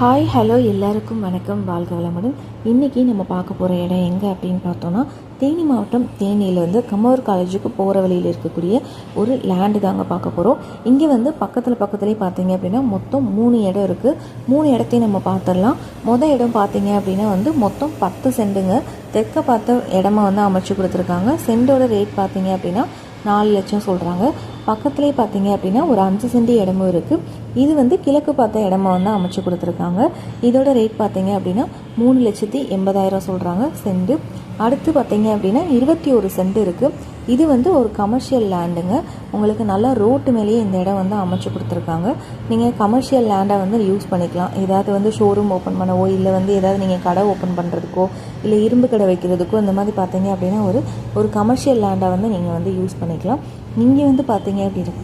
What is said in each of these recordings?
Hi hello எல்லாருக்கும் வணக்கம். வாழ்க வளமுடன். இன்றைக்கி நம்ம பார்க்க போகிற இடம் எங்கே அப்படின்னு பார்த்தோன்னா தேனி மாவட்டம் தேனியில் வந்து கம்மவர் காலேஜுக்கு போகிற வழியில் இருக்கக்கூடிய ஒரு லேண்டு தாங்க பார்க்க போகிறோம் இங்கே வந்து பக்கத்தில் பக்கத்துலேயே பார்த்தீங்க அப்படின்னா மொத்தம் மூணு இடம் இருக்குது மூணு இடத்தையும் நம்ம பார்த்துடலாம். மொதல் இடம் பார்த்தீங்க அப்படின்னா வந்து மொத்தம் பத்து செண்டுங்க. தெற்க பார்த்த இடமா வந்து அமைச்சு கொடுத்துருக்காங்க. செண்டோட ரேட் பார்த்தீங்க அப்படின்னா நாலு லட்சம் சொல்கிறாங்க பக்கத்துலேயே பார்த்தீங்க அப்படின்னா ஒரு அஞ்சு சென்ட் இடமும் இருக்குது இது வந்து கிழக்கு பார்த்த இடமா வந்து அமைச்சு கொடுத்துருக்காங்க. இதோட ரேட் பார்த்தீங்க அப்படின்னா மூணு லட்சத்தி எண்பதாயிரம் சொல்கிறாங்க சென்ட். அடுத்து பார்த்தீங்க அப்படின்னா இருபத்தி ஒரு சென்ட் இருக்குது இது வந்து ஒரு கமர்ஷியல் லேண்டுங்க உங்களுக்கு நல்லா ரோட்டு மேலேயே இந்த இடம் வந்து அமைச்சு கொடுத்துருக்காங்க. நீங்கள் கமர்ஷியல் லேண்டை வந்து யூஸ் பண்ணிக்கலாம். ஏதாவது வந்து ஷோரூம் ஓப்பன் பண்ணவோ இல்லை வந்து ஏதாவது நீங்கள் கடை ஓப்பன் பண்ணுறதுக்கோ இல்லை இரும்பு கடை வைக்கிறதுக்கோ இந்த மாதிரி பார்த்தீங்க அப்படின்னா ஒரு ஒரு கமர்ஷியல் லேண்டை வந்து நீங்கள் வந்து யூஸ் பண்ணிக்கலாம். இங்கே வந்து பார்த்தீங்க அப்படின்னா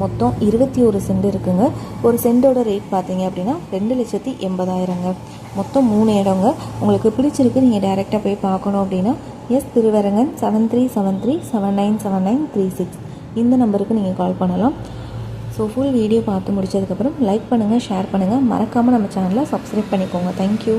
மொத்தம் இருபத்தி ஒரு சென்ட் இருக்குங்க. ஒரு சென்டோட ரேட் பார்த்தீங்க அப்படின்னா ரெண்டு லட்சத்தி எண்பதாயிரங்க. மொத்தம் மூணு இடங்க. உங்களுக்கு பிடிச்சிருக்கு நீங்கள் டைரெக்டாக போய் பார்க்கணும் அப்படின்னா S Thiruvarangan seven three seven three seven nine seven nine three six இந்த நம்பருக்கு நீங்கள் கால் பண்ணலாம். ஸோ ஃபுல் வீடியோ பார்த்து முடிச்சதுக்கப்புறம் லைக் பண்ணுங்கள் ஷேர் பண்ணுங்கள் மறக்காமல் நம்ம சேனலை சப்ஸ்கிரைப் பண்ணிக்கோங்க. தேங்க்யூ